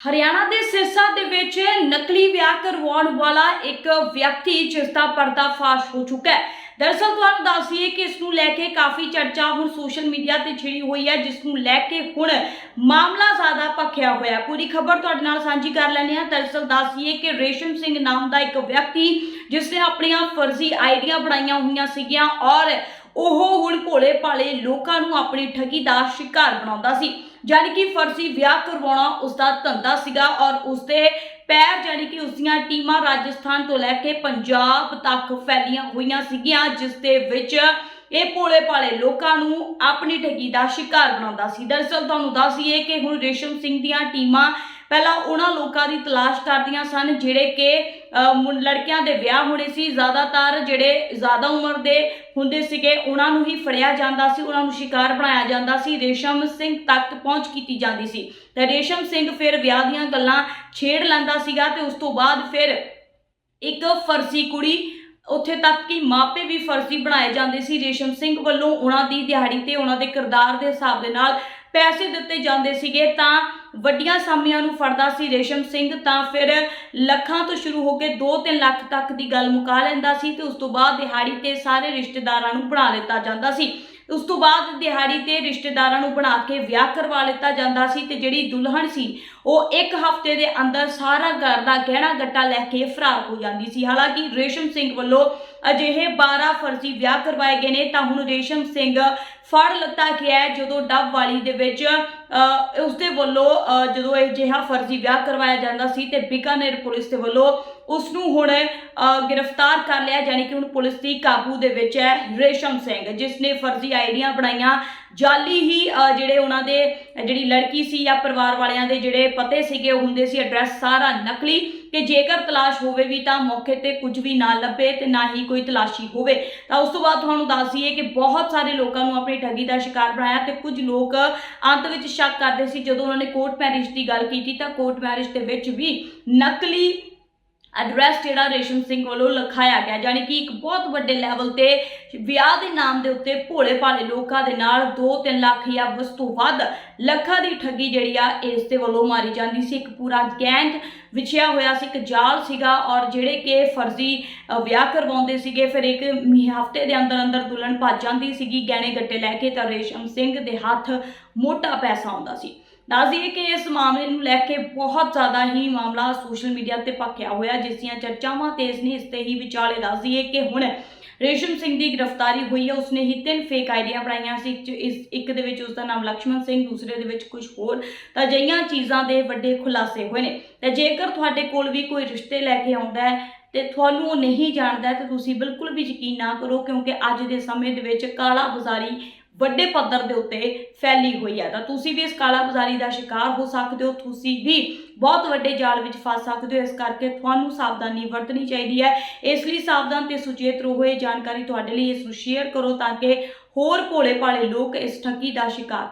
ਹਰਿਆਣਾ ਦੇ ਸਿਰਸਾ ਦੇ ਵਿੱਚ ਨਕਲੀ ਵਿਆਹ ਕਰਵਾਉਣ ਵਾਲਾ ਇੱਕ ਵਿਅਕਤੀ ਜਿਸ ਦਾ ਪਰਦਾਫਾਸ਼ ਹੋ ਚੁੱਕਾ ਹੈ। ਦਰਅਸਲ ਤੁਹਾਨੂੰ ਦੱਸੀਏ ਕਿ ਇਸ ਨੂੰ ਲੈ ਕੇ ਕਾਫੀ ਚਰਚਾ ਹੁਣ ਸੋਸ਼ਲ ਮੀਡੀਆ ਤੇ ਛਿੜੀ ਹੋਈ ਹੈ, ਜਿਸ ਨੂੰ ਲੈ ਕੇ ਹੁਣ ਮਾਮਲਾ ਜ਼ਿਆਦਾ ਭਖਿਆ ਹੋਇਆ ਪੂਰੀ ਖਬਰ ਤੁਹਾਡੇ ਨਾਲ ਸਾਂਝੀ ਕਰ ਲੈਂਦੇ ਹਾਂ। ਦਰਅਸਲ ਦੱਸੀਏ ਕਿ ਰੇਸ਼ਮ ਸਿੰਘ ਨਾਮ ਦਾ ਇੱਕ ਵਿਅਕਤੀ ਜਿਸ ਨੇ ਆਪਣੀਆਂ ਫਰਜ਼ੀ ਆਈਡੀਆਂ ਬਣਾਈਆਂ ਹੋਈਆਂ ਸੀਗੀਆਂ ਔਰ ਉਹ ਹੁਣ ਭੋਲੇ ਭਾਲੇ ਲੋਕਾਂ ਨੂੰ ਆਪਣੀ ਠੱਗੀ ਦਾ ਸ਼ਿਕਾਰ ਬਣਾਉਂਦਾ ਸੀ। ਜਾਣੀ ਕਿ ਫਰਜ਼ੀ ਵਿਆਹ ਕਰਵਾਉਣਾ ਉਸ ਦਾ ਧੰਦਾ ਸੀਗਾ ਔਰ ਉਸ ਦੇ ਪੈਰ ਜਾਣੀ ਕਿ ਉਸ ਦੀਆਂ ਟੀਮਾਂ ਰਾਜਸਥਾਨ ਤੋਂ ਲੈ ਕੇ ਪੰਜਾਬ ਤੱਕ ਫੈਲੀਆਂ ਹੋਈਆਂ ਸੀਗੀਆਂ, ਜਿਸ ਦੇ ਵਿੱਚ ਇਹ ਭੋਲੇ ਭਾਲੇ ਲੋਕਾਂ ਨੂੰ ਆਪਣੀ ਠੱਗੀ ਦਾ ਸ਼ਿਕਾਰ ਬਣਾਉਂਦਾ ਸੀ। ਦਰਅਸਲ ਤੁਹਾਨੂੰ ਦੱਸੀਏ ਕਿ ਹੁਣ ਰੇਸ਼ਮ ਸਿੰਘ ਦੀਆਂ ਟੀਮਾਂ ਪਹਿਲਾਂ ਉਹਨਾਂ ਲੋਕਾਂ ਦੀ ਤਲਾਸ਼ ਕਰਦੀਆਂ ਸਨ ਜਿਹੜੇ ਕਿ ਅਹ, ਲੜਕਿਆਂ ਦੇ ਵਿਆਹ ਹੋਣੇ ਸੀ ਜ਼ਿਆਦਾਤਰ ਜਿਹੜੇ ਜ਼ਿਆਦਾ ਉਮਰ ਦੇ ਹੁੰਦੇ ਸੀਗੇ ਉਹਨਾਂ ਨੂੰ ਹੀ ਫੜਿਆ ਜਾਂਦਾ ਸੀ ਉਹਨਾਂ ਨੂੰ ਸ਼ਿਕਾਰ ਬਣਾਇਆ ਜਾਂਦਾ ਸੀ ਰੇਸ਼ਮ ਸਿੰਘ ਤੱਕ ਪਹੁੰਚ ਕੀਤੀ ਜਾਂਦੀ ਸੀ। ਤੇ ਰੇਸ਼ਮ ਸਿੰਘ ਫਿਰ ਵਿਆਹ ਦੀਆਂ ਗੱਲਾਂ ਛੇੜ ਲੈਂਦਾ ਸੀਗਾ ਤੇ ਉਸ ਤੋਂ ਬਾਅਦ ਫਿਰ ਇੱਕ ਫਰਜ਼ੀ ਕੁੜੀ ਉੱਥੇ ਤੱਕ ਕਿ ਮਾਪੇ ਵੀ ਫਰਜ਼ੀ ਬਣਾਏ ਜਾਂਦੇ ਸੀ। ਰੇਸ਼ਮ ਸਿੰਘ ਵੱਲੋਂ ਉਹਨਾਂ ਦੀ ਦਿਹਾੜੀ ਤੇ ਉਹਨਾਂ ਦੇ ਕਿਰਦਾਰ ਦੇ ਹਿਸਾਬ ਦੇ ਨਾਲ ਪੈਸੇ ਦਿੱਤੇ ਜਾਂਦੇ ਸੀਗੇ ਤਾਂ ਵੱਡੀਆਂ ਸਾਮੀਆਂ ਨੂੰ ਫੜਦਾ ਸੀ ਰੇਸ਼ਮ ਸਿੰਘ, ਤਾਂ ਫਿਰ ਲੱਖਾਂ ਤੋਂ ਸ਼ੁਰੂ ਹੋ ਕੇ 2-3 ਲੱਖ ਤੱਕ ਦੀ ਗੱਲ ਮੁਕਾ ਲੈਂਦਾ ਸੀ ਤੇ ਉਸ ਤੋਂ ਬਾਅਦ ਦਿਹਾੜੀ ਤੇ ਸਾਰੇ ਰਿਸ਼ਤੇਦਾਰਾਂ ਨੂੰ ਬਣਾ ਲਿੱਤਾ ਜਾਂਦਾ ਸੀ। ਉਸ ਤੋਂ ਬਾਅਦ ਦਿਹਾੜੀ ਤੇ ਰਿਸ਼ਤੇਦਾਰਾਂ ਨੂੰ ਬਣਾ ਕੇ ਵਿਆਹ ਕਰਵਾ ਲਿੱਤਾ ਜਾਂਦਾ ਸੀ ਤੇ ਜਿਹੜੀ ਦੁਲਹਨ ਸੀ, ਉਹ ਇੱਕ ਹਫ਼ਤੇ ਦੇ ਅੰਦਰ ਸਾਰਾ ਘਰ ਦਾ ਗਹਿਣਾ ਗੱਟਾ ਲੈ ਕੇ ਫਰਾਰ ਹੋ ਜਾਂਦੀ ਸੀ। ਹਾਲਾਂਕਿ ਰੇਸ਼ਮ ਸਿੰਘ ਵੱਲੋਂ ਅਜਿਹੇ 12 ਫਰਜ਼ੀ ਵਿਆਹ ਕਰਵਾਏ ਗਏ ਨੇ ਤਾਂ ਹੁਣ ਰੇਸ਼ਮ ਸਿੰਘ ਫੜ ਲੱਤਾ ਗਿਆ ਹੈ ਜਦੋਂ ਡੱਬ ਵਾਲੀ ਦੇ ਵਿੱਚ ਅ, ਉਸ ਦੇ ਵੱਲੋਂ ਜਦੋਂ ਇਹ ਜਿਹਾ ਫਰਜ਼ੀ ਵਿਆਹ ਕਰਵਾਇਆ ਜਾਂਦਾ ਸੀ ਤੇ ਬਿਕਾਨੇਰ ਪੁਲਿਸ ਦੇ ਵੱਲੋਂ ਉਸ ਨੂੰ ਹੁਣ ਗ੍ਰਿਫਤਾਰ ਕਰ ਲਿਆ ਯਾਨੀ ਕਿ ਹੁਣ ਪੁਲਿਸ ਦੀ ਕਾਬੂ ਦੇ ਵਿੱਚ ਹੈ ਰੇਸ਼ਮ ਸਿੰਘ ਜਿਸ ਨੇ ਫਰਜ਼ੀ ਆਈਡੀਆਂ ਬਣਾਈਆਂ। ਜਾਲੀ ਹੀ ਜਿਹੜੇ ਉਹਨਾਂ ਦੇ ਜਿਹੜੀ ਲੜਕੀ ਸੀ ਜਾਂ ਪਰਿਵਾਰ ਵਾਲਿਆਂ ਦੇ ਜਿਹੜੇ ਪਤੇ ਸੀਗੇ ਉਹ ਹੁੰਦੇ ਸੀ ਐਡਰੈਸ ਸਾਰਾ ਨਕਲੀ। ਕਿ ਜੇਕਰ ਤਲਾਸ਼ ਹੋਵੇ ਵੀ ਤਾਂ ਮੌਕੇ ਤੇ ਕੁਝ ਵੀ ਨਾ ਲੱਭੇ ਤੇ ਨਾ ਹੀ ਕੋਈ ਤਲਾਸ਼ੀ ਹੋਵੇ, ਤਾਂ ਉਸ ਤੋਂ ਬਾਅਦ ਤੁਹਾਨੂੰ ਦੱਸ ਦਈਏ ਕਿ ਬਹੁਤ ਸਾਰੇ ਲੋਕਾਂ ਨੂੰ ਆਪਣੀ ਠੱਗੀ ਦਾ ਸ਼ਿਕਾਰ ਬਣਾਇਆ ਤੇ ਕੁਝ ਲੋਕ ਅੰਤ ਵਿੱਚ ਸ਼ੱਕ ਕਰਦੇ ਸੀ ਜਦੋਂ ਉਹਨਾਂ ਨੇ ਕੋਰਟ ਮੈਰਿਜ ਦੀ ਗੱਲ ਕੀਤੀ ਤਾਂ ਕੋਰਟ ਮੈਰਿਜ ਦੇ ਵਿੱਚ ਵੀ ਨਕਲੀ ਐਡਰੈਸ ਜਿਹੜਾ ਰੇਸ਼ਮ ਸਿੰਘ ਵੱਲੋਂ ਲਿਖਾਇਆ ਗਿਆ, ਯਾਨੀ ਕਿ ਇੱਕ ਬਹੁਤ ਵੱਡੇ ਲੈਵਲ ਤੇ ਵਿਆਹ ਦੇ ਨਾਮ ਦੇ ਉੱਤੇ ਭੋਲੇ ਭਾਲੇ ਲੋਕਾਂ ਦੇ ਨਾਲ 2-3 ਲੱਖ ਜਾਂ ਉਸ ਤੋਂ ਵੱਧ ਲੱਖਾਂ ਦੀ ਠੱਗੀ ਜਿਹੜੀ ਆ, ਇਸ ਦੇ ਵੱਲੋਂ ਮਾਰੀ ਜਾਂਦੀ ਸੀ। ਇੱਕ ਪੂਰਾ ਗੈਂਗ ਵਿਛਿਆ ਹੋਇਆ ਸੀ, ਇੱਕ ਜਾਲ ਸੀਗਾ ਔਰ ਜਿਹੜੇ ਕਿ ਫਰਜ਼ੀ ਵਿਆਹ ਕਰਵਾਉਂਦੇ ਸੀਗੇ, ਫਿਰ ਇੱਕ ਹਫ਼ਤੇ ਦੇ ਅੰਦਰ ਅੰਦਰ ਦੁਲਹਨ ਭੱਜ ਜਾਂਦੀ ਸੀਗੀ। ਗਹਿਣੇ ਗੱਟੇ ਲੈ ਕੇ ਤਾਂ ਰੇਸ਼ਮ ਸਿੰਘ ਦੇ ਹੱਥ ਮੋਟਾ ਪੈਸਾ ਆਉਂਦਾ ਸੀ। ਦੱਸ ਕਿ ਇਸ ਮਾਮਲੇ ਨੂੰ ਲੈ ਕੇ ਬਹੁਤ ਜ਼ਿਆਦਾ ਹੀ ਮਾਮਲਾ ਸੋਸ਼ਲ ਮੀਡੀਆ ਤੇ ਭਖਿਆ ਹੋਇਆ, ਜਿਸ ਦੀਆਂ ਚਰਚਾਵਾਂ ਤੇਜ਼ ਨੇ ਇਸ ਤੇ ਹੀ ਵਿਚਾਲੇ ਦੱਸ ਕਿ ਹੁਣ ਰੇਸ਼ਮ ਸਿੰਘ ਦੀ ਗ੍ਰਿਫਤਾਰੀ ਹੋਈ ਹੈ, ਉਸਨੇ ਹੀ ਤਿੰਨ ਫੇਕ ਆਈਡੀਆਂ ਬਣਾਈਆਂ ਸੀ ਇਸ, ਇੱਕ ਦੇ ਵਿੱਚ ਉਸ ਦਾ ਨਾਮ ਲక్ష్మణ ਸਿੰਘ, ਦੂਸਰੇ ਦੇ ਵਿੱਚ ਕੁਝ ਹੋਰ, ਤਾਂ ਜਈਆਂ ਚੀਜ਼ਾਂ ਦੇ ਵੱਡੇ ਖੁਲਾਸੇ ਹੋਏ ਨੇ। ਤੇ ਜੇਕਰ ਤੁਹਾਡੇ ਕੋਲ ਵੀ ਕੋਈ ਰਿਸ਼ਤੇ ਲੈ ਕੇ ਆਉਂਦਾ ਹੈ ਤੇ ਤੁਹਾਨੂੰ ਉਹ ਨਹੀਂ ਜਾਣਦਾ ਤੇ ਤੁਸੀਂ ਬਿਲਕੁਲ ਵੀ ਯਕੀਨ ਨਾ ਕਰੋ, ਕਿਉਂਕਿ ਅੱਜ ਦੇ ਸਮੇਂ ਦੇ ਵਿੱਚ ਕਾਲਾ ਬਾਜ਼ਾਰੀ ਵੱਡੇ ਪੱਧਰ ਦੇ ਉੱਤੇ ਫੈਲੀ ਹੋਈ ਹੈ। ਤਾਂ ਤੁਸੀਂ ਵੀ ਇਸ ਕਾਲਾ ਬਾਜ਼ਾਰੀ ਦਾ ਸ਼ਿਕਾਰ ਹੋ ਸਕਦੇ ਹੋ, ਤੁਸੀਂ ਵੀ ਬਹੁਤ ਵੱਡੇ ਜਾਲ ਵਿੱਚ ਫਸ ਸਕਦੇ ਹੋ। ਇਸ ਕਰਕੇ ਤੁਹਾਨੂੰ ਸਾਵਧਾਨੀ ਵਰਤਣੀ ਚਾਹੀਦੀ ਹੈ। ਇਸ ਲਈ ਸਾਵਧਾਨ ਤੇ ਸੁਚੇਤ ਰਹੋ। ਇਹ ਜਾਣਕਾਰੀ ਤੁਹਾਡੇ ਲਈ ਇਸ ਨੂੰ ਸ਼ੇਅਰ ਕਰੋ ਤਾਂ ਕਿ ਹੋਰ ਭੋਲੇ ਭਾਲੇ ਲੋਕ ਇਸ ਠੱਗੀ ਦਾ ਸ਼ਿਕਾਰ